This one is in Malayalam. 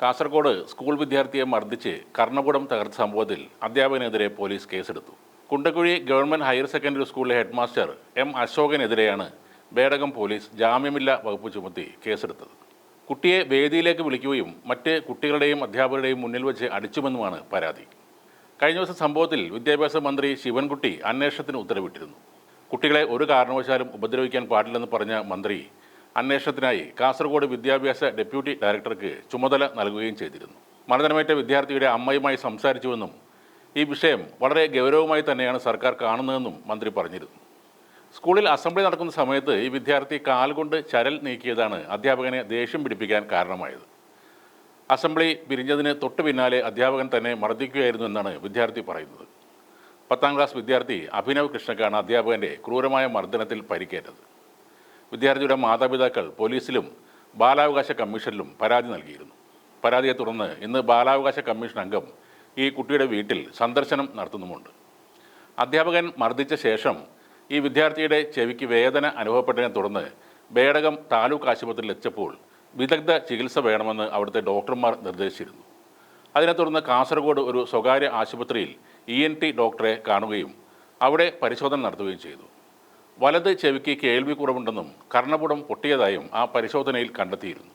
കാസർഗോഡ് സ്കൂൾ വിദ്യാർത്ഥിയെ മർദ്ദിച്ച് കർണപുടം തകർത്ത സംഭവത്തിൽ അധ്യാപകനെതിരെ പോലീസ് കേസെടുത്തു. കുണ്ടക്കുഴി ഗവൺമെന്റ് ഹയർ സെക്കൻഡറി സ്കൂളിലെ ഹെഡ്മാസ്റ്റർ എം അശോകനെതിരെയാണ് ബേടകം പോലീസ് ജാമ്യമില്ല വകുപ്പ് ചുമത്തി കേസെടുത്തത്. കുട്ടിയെ വേദിയിലേക്ക് വിളിക്കുകയും മറ്റ് കുട്ടികളുടെയും അധ്യാപകരുടെയും മുന്നിൽ വെച്ച് അടിച്ചുമെന്നുമാണ് പരാതി. കഴിഞ്ഞ ദിവസം സംഭവത്തിൽ വിദ്യാഭ്യാസ മന്ത്രി ശിവൻകുട്ടി അന്വേഷണത്തിന് ഉത്തരവിട്ടിരുന്നു. കുട്ടികളെ ഒരു കാരണവശാലും ഉപദ്രവിക്കാൻ പാടില്ലെന്ന് പറഞ്ഞ മന്ത്രി അന്വേഷണത്തിനായി കാസർഗോഡ് വിദ്യാഭ്യാസ ഡെപ്യൂട്ടി ഡയറക്ടർക്ക് ചുമതല നൽകുകയും ചെയ്തിരുന്നു. മർദ്ദനമേറ്റ വിദ്യാർത്ഥിയുടെ അമ്മയുമായി സംസാരിച്ചുവെന്നും ഈ വിഷയം വളരെ ഗൗരവമായി തന്നെയാണ് സർക്കാർ കാണുന്നതെന്നും മന്ത്രി പറഞ്ഞിരുന്നു. സ്കൂളിൽ അസംബ്ലി നടക്കുന്ന സമയത്ത് ഈ വിദ്യാർത്ഥി കാൽകൊണ്ട് ചരൽ നീക്കിയതാണ് അധ്യാപകനെ ദേഷ്യം പിടിപ്പിക്കാൻ കാരണമായത്. അസംബ്ലി പിരിഞ്ഞതിന് തൊട്ടു പിന്നാലെ അധ്യാപകൻ തന്നെ മർദ്ദിക്കുകയായിരുന്നു എന്നാണ് വിദ്യാർത്ഥി പറയുന്നത്. പത്താം ക്ലാസ് വിദ്യാർത്ഥി അഭിനവ് കൃഷ്ണക്കാണ് അധ്യാപകന്റെ ക്രൂരമായ മർദ്ദനത്തിൽ പരിക്കേറ്റത്. വിദ്യാർത്ഥിയുടെ മാതാപിതാക്കൾ പോലീസിലും ബാലാവകാശ കമ്മീഷനിലും പരാതി നൽകിയിരുന്നു. പരാതിയെ തുടർന്ന് ഇന്ന് ബാലാവകാശ കമ്മീഷൻ അംഗം ഈ കുട്ടിയുടെ വീട്ടിൽ സന്ദർശനം നടത്തുന്നുമുണ്ട്. അധ്യാപകൻ മർദ്ദിച്ച ശേഷം ഈ വിദ്യാർത്ഥിയുടെ ചെവിക്ക് വേദന അനുഭവപ്പെട്ടതിനെ തുടർന്ന് ബേടകം താലൂക്ക് ആശുപത്രിയിൽ എത്തിയപ്പോൾ വിദഗ്ധ ചികിത്സ വേണമെന്ന് അവിടുത്തെ ഡോക്ടർമാർ നിർദ്ദേശിച്ചിരുന്നു. അതിനെ തുടർന്ന് കാസർഗോഡ് ഒരു സ്വകാര്യ ആശുപത്രിയിൽ ഇ ഡോക്ടറെ കാണുകയും അവിടെ പരിശോധന നടത്തുകയും ചെയ്തു. വലത് ചെവിക്ക് കേൾവി കുറവുണ്ടെന്നും കർണപുടം പൊട്ടിയതായും ആ പരിശോധനയിൽ കണ്ടെത്തിയിരുന്നു